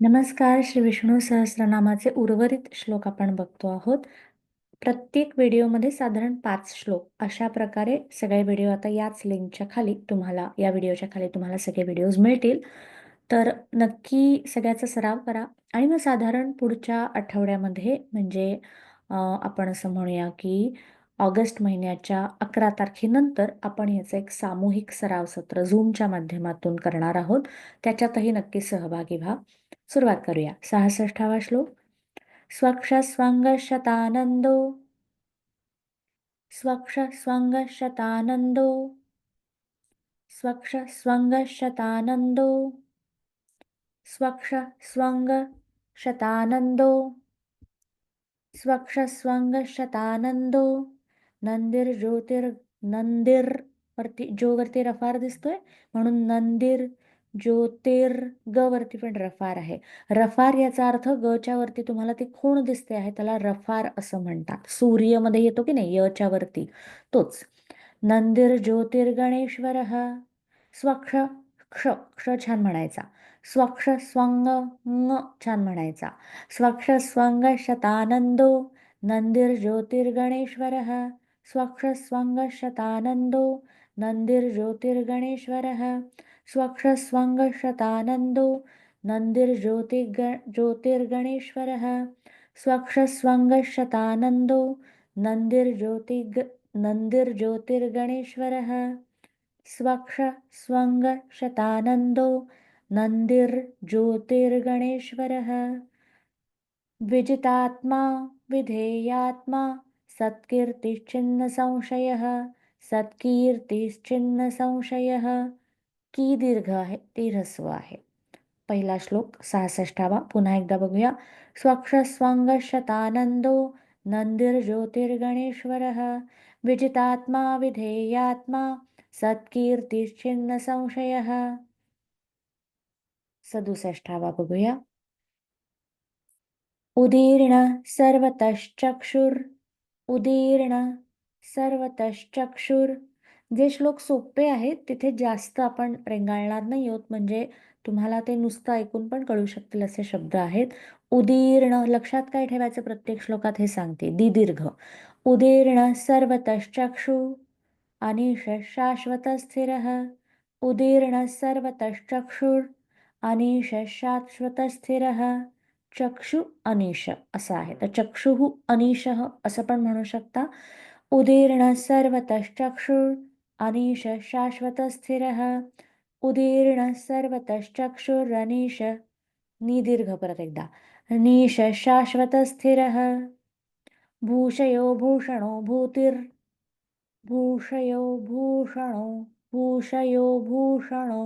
नमस्कार श्री विष्णू सहस्रनामाचे उर्वरित श्लोक आपण बघतो आहोत. प्रत्येक व्हिडिओमध्ये साधारण पाच श्लोक. अशा प्रकारे सगळे व्हिडिओ आता याच लिंकच्या खाली तुम्हाला या व्हिडिओच्या खाली तुम्हाला सगळे व्हिडिओज मिळतील. तर नक्की सगळ्याचा सराव करा आणि मग साधारण पुढच्या आठवड्यामध्ये म्हणजे आपण असं म्हणूया की ऑगस्ट महिन्याच्या अकरा तारखेनंतर आपण याचं एक सामूहिक सराव सत्र झूमच्या माध्यमातून करणार आहोत. त्याच्यातही नक्की सहभागी व्हा. सुरुवात करूया. सहासष्टावा श्लोक. स्वक्ष स्वंग शतानंदो स्वक्ष स्वंग शतानंदो स्वक्ष स्वंग शतानंदो स्वक्ष स्वंग शतानंदो स्वक्ष स्वंग शतानंदो नंदिर ज्योतिर नंदिर वरती जो वरती रफार दिसतोय. म्हणून नंदिर ज्योतिर ग वरती पण रफार आहे. रफार याचा अर्थ गच्या वरती तुम्हाला ती खूण दिसते आहे त्याला रफार असं म्हणतात. सूर्यमध्ये येतो की नाही? यच्या वरती. तोच. नंदिर ज्योतिर्गणेश्वर स्वक्ष क्ष क्ष छान म्हणायचा. स्वक्ष स्वंग ङ छान म्हणायचा. स्वक्ष स्वंग शतानंदो. नंदिर ज्योतिर्गणेश्वर स्वक्ष स्वंग शतानंदो. नंदिर ज्योतिर्गणेश्वर स्वक्षस्वङ्गशतानन्दो नन्दिर्ज्योतिर्ग ज्योतिर्गणेश्वरः। स्वक्षस्वङ्गशतानन्दो नन्दिर्ज्योतिर्ग् नन्दिर्ज्योतिर्गणेश्वरः। स्वक्षस्वङ्गशतानन्दो नन्दिर्ज्योतिर्गणेश्वरः। विजितात्मा विधेयात्मा सत्कीर्तिश्चिन्नसंशयः। सत्कीर्तिश्चिन्नसंशयः। की दीर्घ आहे ती ह्रस्व आहे. पहिला श्लोक सहासष्टावा पुन्हा एकदा बघूया. स्वक्षस्वांग शतानंदो नंदिर विजितात्मा विधेयात्मा सत्कीर्तिश्चिन्न संशय. सदुसष्टावा बघूया. उदीर्ण सर्वतश्चक्षुर उदीर्ण सर्वतश्चक्षुर जे श्लोक सोपे आहेत तिथे जास्त आपण रेंगाळणार नाही होत म्हणजे तुम्हाला ते नुसतं ऐकून पण कळू शकतील असे शब्द आहेत. उदीर्ण लक्षात काय ठेवायचं प्रत्येक श्लोकात हे सांगते. दिदीर्घ. उदीर्ण सर्वतश्चक्षु अनिश शाश्वत स्थिर उदीर्ण सर्वतश्चक्षुर अनिश शाश्वत स्थिर चक्षु अनिश असं आहे. तर चक्षुः अनिश असं पण म्हणू शकता. उदीर्ण सर्वतश्चक्षुर अनिश शाश्वत स्थिर उदीर्ण सर्वतश्चक्षुरनिश। निदीर्घ परत एकदा. नीश शाश्वत स्थिर भूषयो भूषणो भूतिर् भूषयो भूषणो भूषयो भूषणो।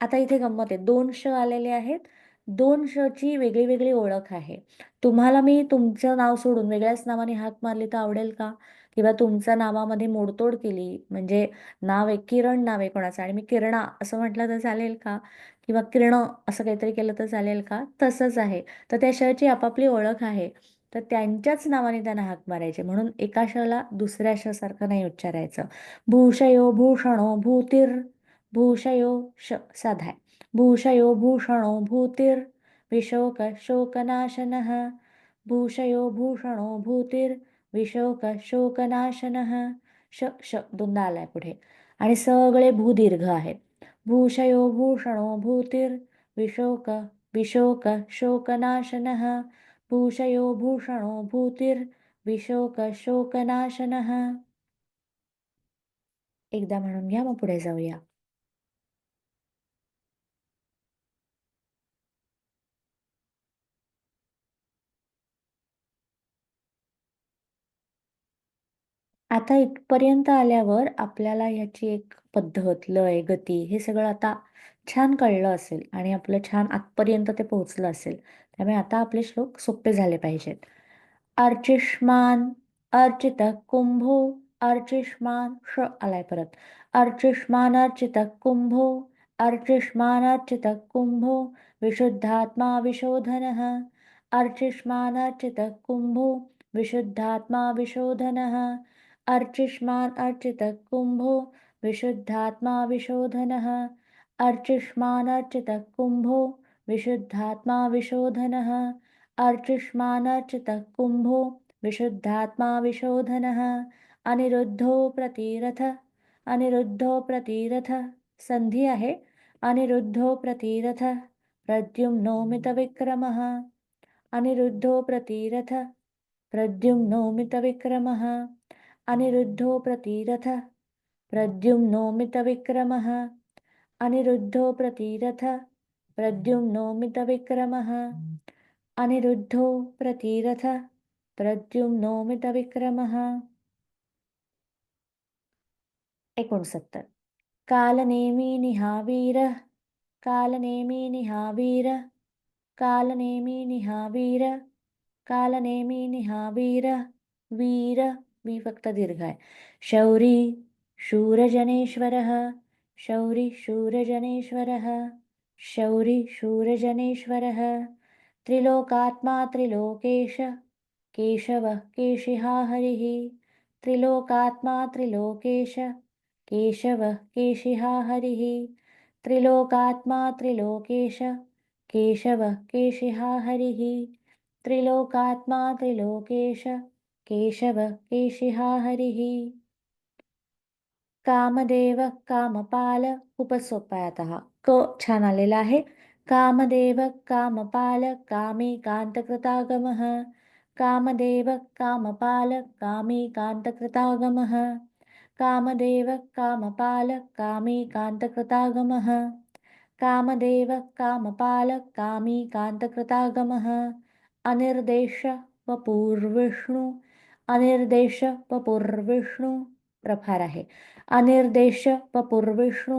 आता इथे गंमत आहे. दोन श आलेले आहेत. दोन शची वेगळी वेगळी ओळख आहे. तुम्हाला मी तुमचं नाव सोडून वेगळ्याच नावाने हाक मारली तर आवडेल का? किंवा तुमच्या नावामध्ये मोडतोड केली म्हणजे नाव आहे किरण नाव आहे कोणाचं? आणि मी किरणा असं म्हटलं तर चालेल का? किंवा किरण असं काहीतरी केलं तर चालेल का? तसंच आहे. तर त्या शहराची आपापली ओळख आहे. तर त्यांच्याच नावाने त्यांना हाक मारायचे. म्हणून एका शला दुसऱ्या शसारखं नाही उच्चारायचं. भूषयो भूषणो भूतीर भूषयो श साधाय भूषयो भूषणो भूतीर विशोक शोकनाशनः भूषयो भूषणो भूतिर् विशोक शोकनाशनः श श दोनदा आलाय पुढे. आणि सगळे भूदीर्घ आहेत. भूषयो भूषणो भूतिर् विशोक विशोक शोकनाशनः भूषयो भूषणो भूतिर् विशोक शोकनाशनः. एकदा म्हणून घ्या मग पुढे जाऊया. आता इथपर्यंत आल्यावर आपल्याला ह्याची एक पद्धत लय गती हे सगळं आता छान कळलं असेल आणि आपलं छान आतपर्यंत ते पोहोचलं असेल. त्यामुळे आता आपले श्लोक सोपे झाले पाहिजेत. अर्चिष्मान अर्चित कुंभो अर्चिष्मान श आलाय परत. अर्चिष्मान अर्चित कुंभो अर्चिष्मान अर्चित कुंभो विशुद्धात्मा विशोधन. अर्चिष्मान अर्चित कुंभो विशुद्धात्मा विशोधन. अर्चिष्मान् अर्चितः कुम्भो विशुद्धात्मा विशोधनः। अर्चिष्मान् अर्चितः कुम्भो विशुद्धात्मा विशोधनः। अर्चिष्मानर्चितः कुम्भो विशुद्धात्मा विशोधनः। अनिरुद्धो प्रतिरथ अनिरुद्धो प्रतिरथ। संधी आहे। अनिरुद्धो प्रतिरथ प्रद्युम्नो मितविक्रमः अनिरुद्धो प्रतिरथ प्रद्युम्नो मितविक्रमः अनिरुद्धो प्रतिरथः। प्रद्युम्नो मितविक्रमः। अनिरुद्धो प्रतिरथ। प्रद्युम्नो मितविक्रमः। अनिरुद्धो प्रतिरथः। प्रद्युम्नो मितविक्रमः। एकोणसत्तर। कालनेमी निहावीर। कालनेमी निहावीर। कालनेमी निहावीर। कालनेमी निहावीर। वीर। वी फक्त दीर्घ आहे शौरी शूरजनेश्वरः शौरी शूरजनेश्वरः शौरी शूरजनेश्वरः। त्रिलोकात्मा त्रिलोकेश, केशवः केशिहा हरिः त्रिलोकात्मा त्रिलोकेश, केशवः केशिहा हरिः त्रिलोकात्मा त्रिलोकेश, केशवः केशिहा हरिः त्रिलोकात्मा त्रिलोकेश केशवः केशिहा हरिः। कामदेव कामपाल हा क छान आलेला आहे. कामदेव कामपाल कामी कांतकृतागमः कामदेव कामपाल कामी कांतकृतागमः कामदेव कामपाल कामी कांतकृतागमः कामदेव कामपाल कामी कांतकृतागमः अनिर्देश वपूर्विष्णू अनिर्देश वपूर्विष्णू प्रफार आहे. अनिर्देश वपूर्विष्णू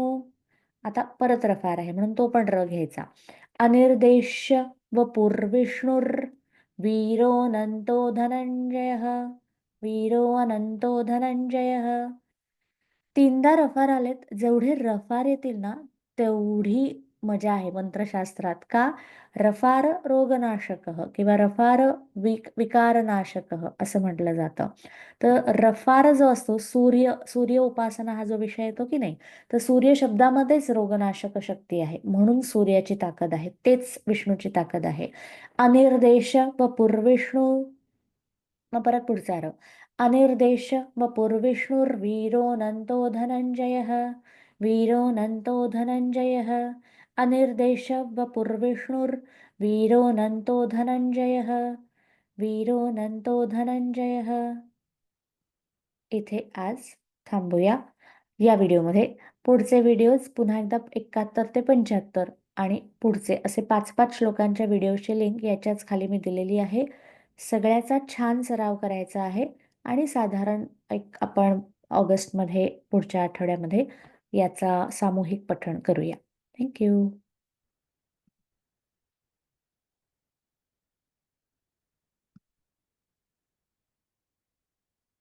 आता परत रफार आहे म्हणून तो पण र घ्यायचा. अनिर्देश व पूर्विष्णुर वीरो अनंतो धनंजय वीरो अनंतो धनंजय. तीनदा रफार आलेत जेवढे रफार येतील ना तेवढी मजा आहे मंत्रशास्त्रात का? रफार रोगनाशक किंवा रफार विक विकारनाशक असं म्हटलं जातं. तर रफार जो असतो सूर्य सूर्य उपासना हा जो विषय येतो की नाही तर सूर्य शब्दामध्येच रोगनाशक शक्ती आहे. म्हणून सूर्याची ताकद आहे तेच विष्णूची ताकद आहे. अनिर्देश व पूर्विष्णू मग परत पुढचा र अनिर्देश व पूर्विष्णुर्वीरो धनंजय वीरो नंतो धनंजय अनिर्देश वपुर्विष्णुर्वीरोऽनन्तो धनंजयः वीरोऽनन्तो धनंजयः इथे आज थांबूया। या व्हिडिओमध्ये पुढचे व्हिडिओज पुन्हा एकदा एकाहत्तर ते पंच्याहत्तर आणि पुढचे असे पाच पाच श्लोकांच्या व्हिडिओची लिंक याच्याच खाली मी दिलेली आहे. सगळ्याचा छान सराव करायचा आहे आणि साधारण एक आपण ऑगस्टमध्ये पुढच्या आठवड्यामध्ये याचा सामूहिक पठण करूया. Thank you.